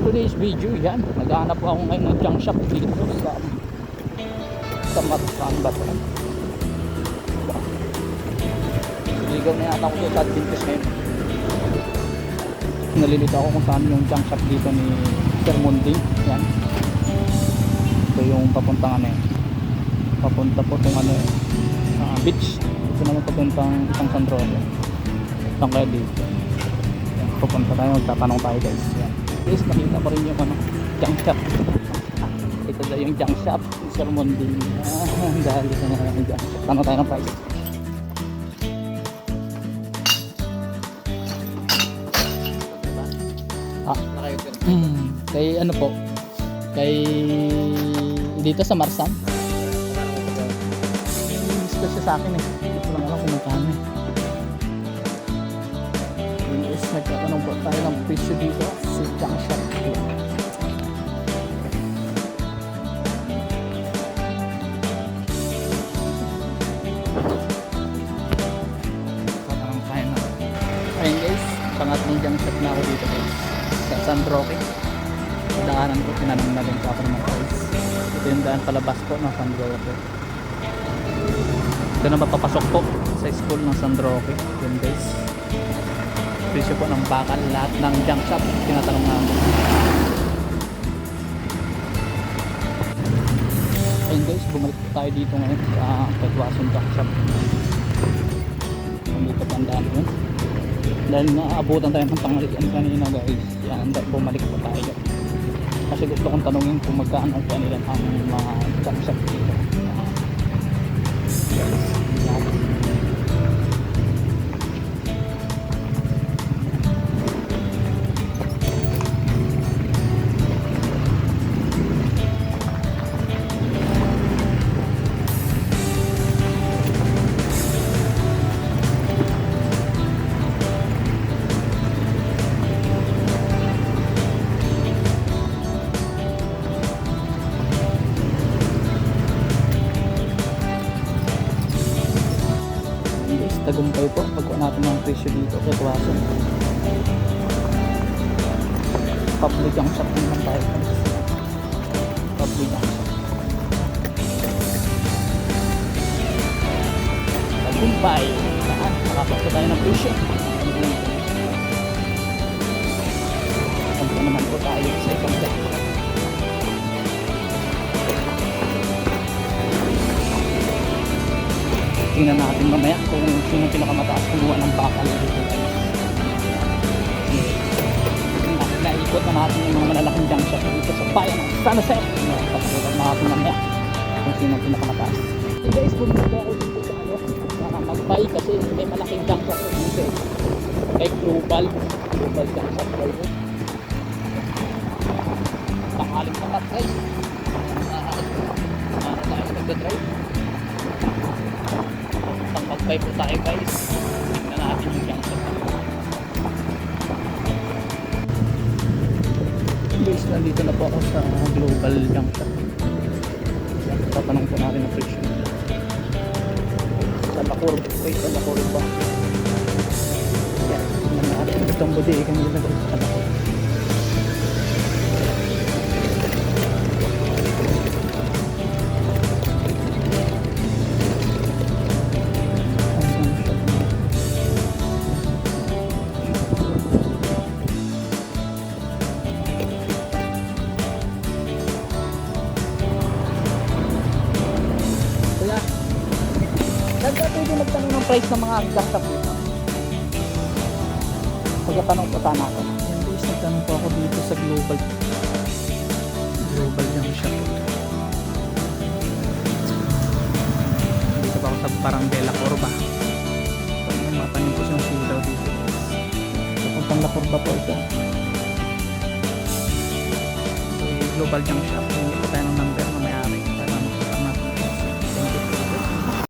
for today's video, yan. Naghahanap ako ngayon ng junk shop dito sa sa Matakan ba ito? Ligaw na yata ako sa Adventist ngayon. Nalilito ako kung saan yung junk shop dito ni Sir Mundi. Yan. Ito yung papuntang ano eh. Papunta po itong ano eh. ah, beach. Ito naman papuntang isang San Roque. Saan kaya dito? Yan, Pupunta tayo, magtatanong tayo guys. Yan. Guys, nakita ko rin yung ano, junk shop. Ito daw yung junk shop. Sir Mundi. Ah, dahil sa mga junk shop. Tanong tayo ng price. Ah, hmm, kay ano po? Kay dito sa Marsan. Siya sa akin eh. Ito lang alam kung magkano. Nagkatanong po tayo ng presyo dito sa junk shop. Tatanong tayo na. Ayun guys, pangatlong junk shop na ako dito guys. Sa San Roque. Sa daanan ko, tinanong na din po ako ng guys. Ito yung daan palabas po ng San Roque. Ito na mapapasok po sa school ng San Roque. Yun guys. Presyo po ng bakal lahat ng junk shop. Tinatanong namin. Ayun guys, bumalik tayo dito ngayon sa Pedwason Junk Shop. Nandito pa ang daan yun. Dahil naabutan tayo ng tanghalian kanina guys. Yan, bumalik po tayo. Kasi gusto kong tanungin kung magkano kanila ang mga junk shop dito. Yan. Tagumpay po. Pagkuha natin ng presyo dito sa Tuwason. Public ang shop naman tayo. Public ang shop. Tagumpay. Saan? Nakapagpo tayo ng presyo. Pagkuha naman po tayo sa ibang deck. Tingnan natin mamaya kung sino pinakamataas kumuha ng bakal dito. Na- Naikot na natin yung mga malalaking junk shop dito sa bayan ng San Jose. Papakutan natin mamaya kung sino ang pinakamataas. Hey guys, pumunta ako dito sa ano, sa Magpay kasi may malaking junk shop dito. Kay Global. Global junk shop daw yun. Tanghaling sapat guys. Pang magpay po tayo guys. Tingnan natin yung junk shop. Guys, nandito na po ako sa global. Yan, Tatanong po natin ang presyo. Sa Bacoor. Wait, sa Bacoor ba? Yan, natin. Itong bodega nila guys sa Bacoor. Price ng mga junk shop dito? Pagkatanong pa sana ako. Yan guys, nagtanong po ako dito sa global. Global junk shop. Dito pa ako sa Barangay Corba. Pag may matanim ko siyang silaw dito. Papuntang La Corba po ito. Ito yung global junk shop. Hindi pa tayo ng number.